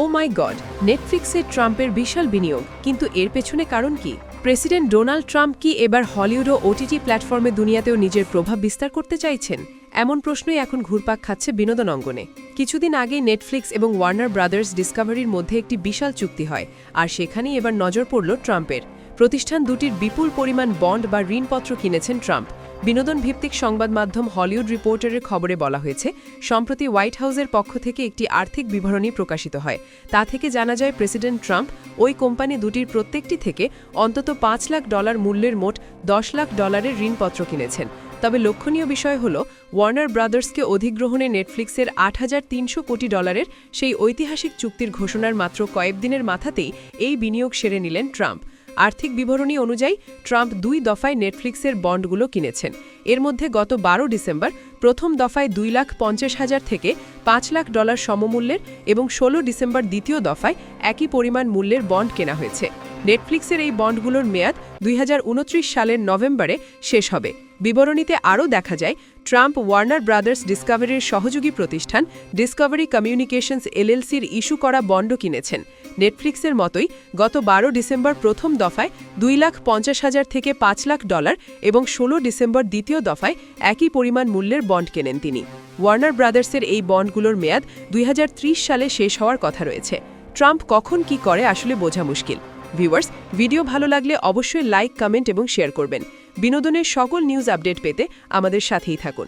ও মাই god, নেটফ্লিক্সে ট্রাম্পের বিশাল বিনিয়োগ, কিন্তু এর পেছনে কারণ কি? প্রেসিডেন্ট ডোনাল্ড ট্রাম্প কি এবার হলিউড ও ওটিটি প্ল্যাটফর্মে দুনিয়াতেও নিজের প্রভাব বিস্তার করতে চাইছেন? এমন প্রশ্নই এখন ঘুরপাক খাচ্ছে বিনোদন অঙ্গনে। কিছুদিন আগেই নেটফ্লিক্স এবং ওয়ার্নার ব্রাদার্স ডিসকভারির মধ্যে একটি বিশাল চুক্তি হয়, আর সেখানেই এবার নজর পড়ল ট্রাম্পের। প্রতিষ্ঠান দুটির বিপুল পরিমাণ বন্ড বা ঋণপত্র কিনেছেন ট্রাম্প। বিনোদন ভিত্তিক সংবাদ মাধ্যম হলিউড রিপোর্টারের খবরে বলা হয়েছে, সম্প্রতি হোয়াইট হাউসের পক্ষ থেকে একটি আর্থিক বিবরণী প্রকাশিত হয়। তা থেকে জানা যায়, প্রেসিডেন্ট ট্রাম্প ওই কোম্পানি দুটির প্রত্যেকটি থেকে অন্তত পাঁচ লাখ ডলার মূল্যের মোট দশ লাখ ডলারের ঋণপত্র কিনেছেন। তবে লক্ষণীয় বিষয় হল ওয়ার্নার ব্রাদার্সকে অধিগ্রহণে নেটফ্লিক্সের আট হাজার তিনশো কোটি ডলারের সেই ঐতিহাসিক চুক্তির ঘোষণার মাত্র কয়েকদিনের মাথাতেই এই বিনিয়োগ সেরে নিলেন ট্রাম্প। আর্থিক বিবরণী অনুযায়ী ট্রাম্প দুই দফায় নেটফ্লিক্সের বন্ডগুলো কিনেছেন। এর মধ্যে গত বারো ডিসেম্বর প্রথম দফায় দুই লাখ পঞ্চাশ হাজার থেকে পাঁচ লাখ ডলার সমমূল্যের এবং ষোলো ডিসেম্বর দ্বিতীয় দফায় একই পরিমাণ মূল্যের বন্ড কেনা হয়েছে। নেটফ্লিক্সের এই বন্ডগুলোর মেয়াদ দুই হাজার উনত্রিশ সালের নভেম্বরে শেষ হবে। বিবরণীতে আরও দেখা যায়, ট্রাম্প ওয়ার্নার ব্রাদার্স ডিসকভারির সহযোগী প্রতিষ্ঠান ডিসকভারি কমিউনিকেশনস এলএলসির ইস্যু করা বন্ড কিনেছেন। নেটফ্লিক্সের মতোই গত বারো ডিসেম্বর প্রথম দফায় দুই লাখ পঞ্চাশ হাজার থেকে পাঁচ লাখ ডলার এবং ষোলো ডিসেম্বর দ্বিতীয় দফায় একই পরিমাণ মূল্যের বন্ড কেনেন তিনি। ওয়ার্নার ব্রাদার্সের এই বন্ডগুলোর মেয়াদ দুই হাজার ত্রিশ সালে শেষ হওয়ার কথা রয়েছে। ট্রাম্প কখন কি করে আসলে বোঝা মুশকিল। ভিউয়ার্স ভিডিও ভালো লাগলে অবশ্যই লাইক কমেন্ট এবং শেয়ার করবেন। বিনোদনের সকল নিউজ আপডেট পেতে আমাদের সাথেই থাকুন।